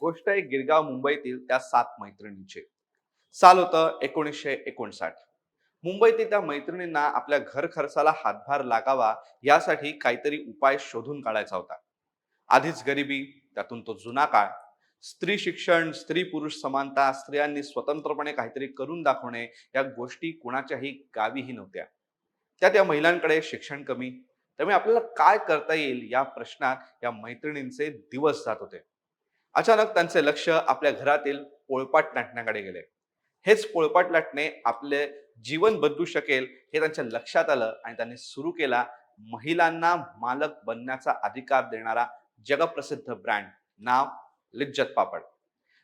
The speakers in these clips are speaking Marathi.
गोष्ट आहे गिरगाव मुंबईतील त्या सात मैत्रिणींची. साल होतं एकोणीसशे एकोणसाठ. मुंबईतील त्या मैत्रिणींना आपल्या घर खर्चाला हातभार लागावा यासाठी काहीतरी उपाय शोधून काढायचा होता. आधीच गरिबी त्यातून तो जुना काळ. स्त्री शिक्षण स्त्री पुरुष समानता स्त्रियांनी स्वतंत्रपणे काहीतरी करून दाखवणे या गोष्टी कुणाच्याही गावीही नव्हत्या. त्या त्या महिलांकडे शिक्षण कमी. त्यामुळे आपल्याला काय करता येईल या प्रश्नात या मैत्रिणींचे दिवस जात होते. अचानक त्यांचे लक्ष आपल्या घरातील पोळपाट लाटण्याकडे गेले. हेच पोळपाट लाटणे आपले जीवन बदलू शकेल हे त्यांच्या लक्षात आलं आणि त्यांनी सुरू केला महिलांना मालक बनण्याचा अधिकार देणारा जगप्रसिद्ध ब्रँड नाव लिज्जत पापड.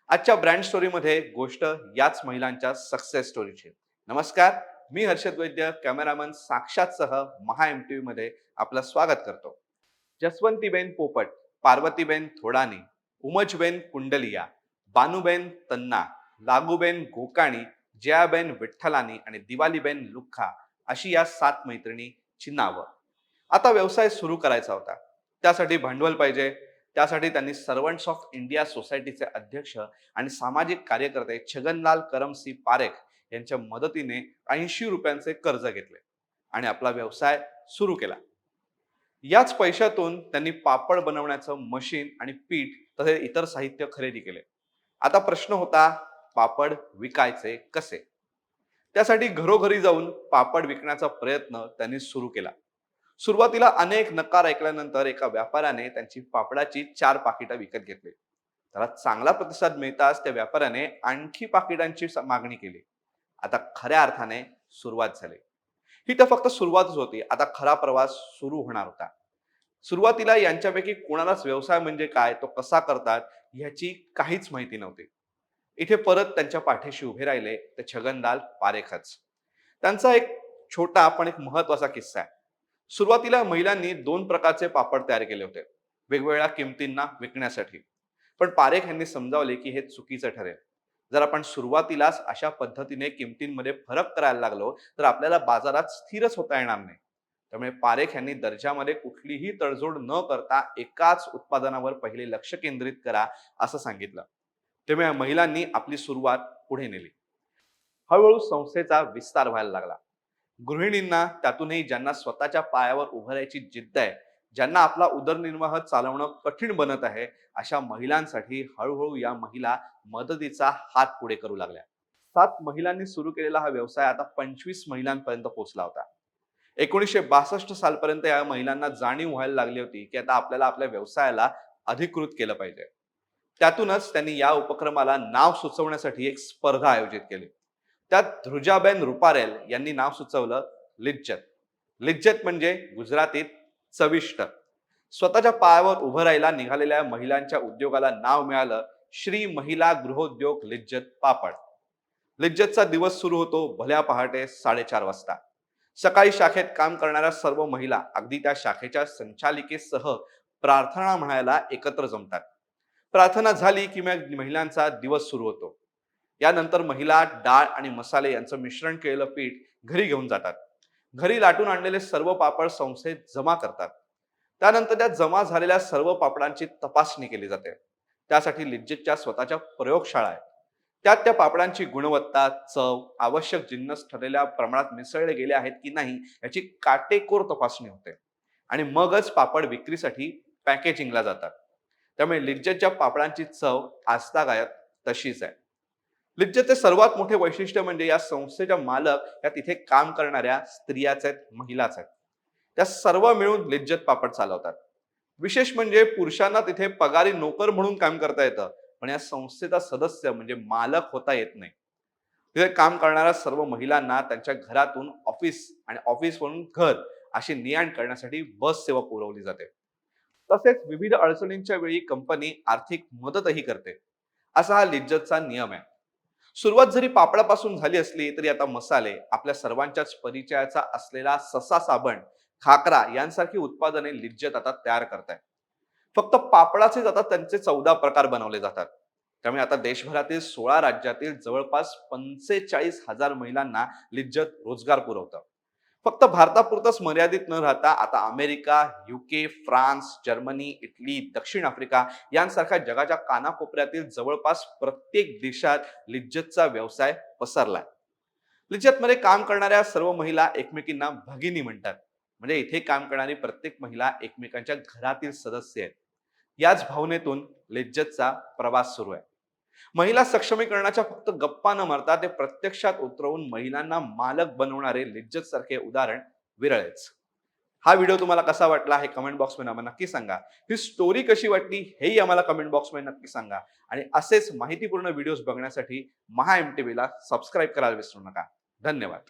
आजच्या ब्रँड स्टोरीमध्ये गोष्ट याच महिलांच्या सक्सेस स्टोरीची नमस्कार मी हर्षद वैद्य कॅमेरामन साक्षातसह महा एम टी मध्ये आपलं स्वागत करतो. जसवंतीबेन पोपट पार्वतीबेन थोडानी उमजबेन कुंडलिया बानूबेन तन्ना लागूबेन गोकाणी जयाबेन विठ्ठलानी आणि दिवालीबेन लुख्खा अशी या सात मैत्रिणीची नावं. आता व्यवसाय सुरू करायचा होता. त्यासाठी भांडवल पाहिजे. त्यासाठी त्यांनी सर्वंट्स ऑफ इंडिया सोसायटीचे अध्यक्ष आणि सामाजिक कार्यकर्ते छगनलाल करमसी पारेख यांच्या मदतीने ऐंशी रुपयांचे कर्ज घेतले आणि आपला व्यवसाय सुरू केला. याच पैशातून त्यांनी पापड बनवण्याचं मशीन आणि पीठ तसेच इतर साहित्य खरेदी केले. आता प्रश्न होता पापड विकायचे कसे? त्यासाठी घरोघरी जाऊन पापड विकण्याचा प्रयत्न त्यांनी सुरू केला. सुरुवातीला अनेक नकार ऐकल्यानंतर एका व्यापाऱ्याने त्यांची पापडाची चार पाकिटं विकत घेतली. त्याला चांगला प्रतिसाद मिळताच त्या व्यापाऱ्याने आणखी पाकिटांची मागणी केली. आता खऱ्या अर्थाने सुरुवात झाली. ही तर फक्त सुरुवातच होती. आता खरा प्रवास सुरू होणार होता. सुरुवातीला यांच्यापैकी कोणालाच व्यवसाय म्हणजे काय तो कसा करतात ह्याची काहीच माहिती नव्हती. इथे परत त्यांच्या पाठीशी उभे राहिले ते छगनलाल पारेखच. त्यांचा एक छोटा पण एक महत्त्वाचा किस्सा आहे. सुरुवातीला महिलांनी दोन प्रकारचे पापड तयार केले होते. वेगवेगळ्या किमतींना विकण्यासाठी. पण पारेख यांनी समजावले की हे चुकीचं ठरेल. जर आपण सुरुवातीलाच अशा पद्धतीने किमतींमध्ये फरक करायला लागलो तर आपल्याला बाजारात स्थिरच होता येणार नाही. त्यामुळे पारेख यांनी दर्जामध्ये कुठलीही तडजोड न करता एकाच उत्पादनावर पहिले लक्ष केंद्रित करा असं सांगितलं. त्यामुळे महिलांनी आपली सुरुवात पुढे नेली. हळूहळू संस्थेचा विस्तार व्हायला लागला. गृहिणींना त्यातूनही ज्यांना स्वतःच्या पायावर उभं राहायची जिद्द आहे ज्यांना आपला उदरनिर्वाह चालवणं कठीण बनत आहे अशा महिलांसाठी हळूहळू या महिला मदतीचा हात पुढे करू लागल्या. सात महिलांनी सुरू केलेला हा व्यवसाय आता पंचवीस महिलांपर्यंत पोहोचला होता. एकोणीसशे बासष्ट सालपर्यंत या महिलांना जाणीव व्हायला लागली होती की आता आपल्याला आपल्या व्यवसायाला अधिकृत केलं पाहिजे. त्यातूनच त्यांनी या उपक्रमाला नाव सुचवण्यासाठी एक स्पर्धा आयोजित केली. त्यात ध्रुजाबेन रुपारेल यांनी नाव सुचवलं लिज्जत. लिज्जत म्हणजे गुजरातीत चविष्ट. स्वतःच्या पायावर उभं राहायला निघालेल्या महिलांच्या उद्योगाला नाव मिळालं श्री महिला गृहोद्योग लिज्जत पापड. लिज्जतचा दिवस सुरू होतो भल्या पहाटे साडेचार वाजता. सकाळी शाखेत काम करणाऱ्या सर्व महिला अगदी त्या शाखेच्या संचालिकेसह प्रार्थना म्हणायला एकत्र जमतात. प्रार्थना झाली की मग महिलांचा दिवस सुरू होतो. यानंतर महिला डाळ आणि मसाले यांचं मिश्रण केलेलं पीठ घरी घेऊन जातात. घरी लाटून आणलेले सर्व पापड संस्थेत जमा करतात. त्यानंतर त्या जमा झालेल्या सर्व पापडांची तपासणी केली जाते. त्यासाठी लिज्जतच्या स्वतःच्या प्रयोगशाळा आहेत. त्यात त्या पापडांची गुणवत्ता चव आवश्यक जिन्नस ठरलेल्या प्रमाणात मिसळले गेले आहेत की नाही याची काटेकोर तपासणी होते. आणि मगच पापड विक्रीसाठी पॅकेजिंगला जातात. त्यामुळे लिज्जतच्या पापडांची चव आजतागायत तशीच आहे. लिज्जतचे सर्वात मोठे वैशिष्ट्य म्हणजे या संस्थेच्या मालक या तिथे काम करणाऱ्या स्त्रियाच आहेत महिलाच आहेत. त्या सर्व मिळून लिज्जत पापड चालवतात. विशेष म्हणजे पुरुषांना तिथे पगारी नोकर म्हणून काम करता येतं पण या संस्थेचा सदस्य म्हणजे मालक होता येत नाही. तिथे काम करणाऱ्या सर्व महिलांना त्यांच्या घरातून ऑफिस आणि ऑफिसवरून घर अशी नियाण करण्यासाठी बस सेवा पुरवली जाते. तसेच विविध अडचणींच्या वेळी कंपनी आर्थिक मदतही करते. असा हा लिज्जतचा नियम आहे. सुरुवात जरी पापडापासून झाली असली तरी आता मसाले आपल्या सर्वांच्याच परिचयाचा असलेला ससा साबण खाकरा यांसारखी उत्पादने लिज्जत आता तयार करताय फक्त पापडाचेच आता त्यांचे चौदा प्रकार बनवले जातात. त्यामुळे आता देशभरातील सोळा राज्यातील जवळपास पंचेचाळीस हजार महिलांना लिज्जत रोजगार पुरवतं. फक्त भारतापुरतच मर्यादित न राहता आता America UK France Germany Italy दक्षिण आफ्रिका यांसारख्या जगाच्या कानाकोपऱ्यातील जवळपास प्रत्येक देशात लिज्जतचा व्यवसाय पसरलाय. लिज्जतमध्ये काम करणाऱ्या सर्व महिला एकमेकींना भगिनी म्हणतात. म्हणजे इथे काम करणारी प्रत्येक महिला एकमेकांच्या घरातील सदस्य आहेत. याच भावनेतून लिज्जतचा प्रवास सुरू आहे. महिला सक्षमीकरणाच्या फक्त गप्पा न मारता ते प्रत्यक्षात उतरवून महिलांना मालक बनवणारे लिज्जत सारखे उदाहरण विरळेच. हा व्हिडिओ तुम्हाला कसा वाटला हे कमेंट बॉक्समध्ये आम्हाला नक्की सांगा. ही स्टोरी कशी वाटली हेही आम्हाला कमेंट बॉक्समध्ये नक्की सांगा. आणि असेच माहितीपूर्ण व्हिडिओज बघण्यासाठी महा एम टी व्हीला सबस्क्राईब करायला विसरू नका. धन्यवाद.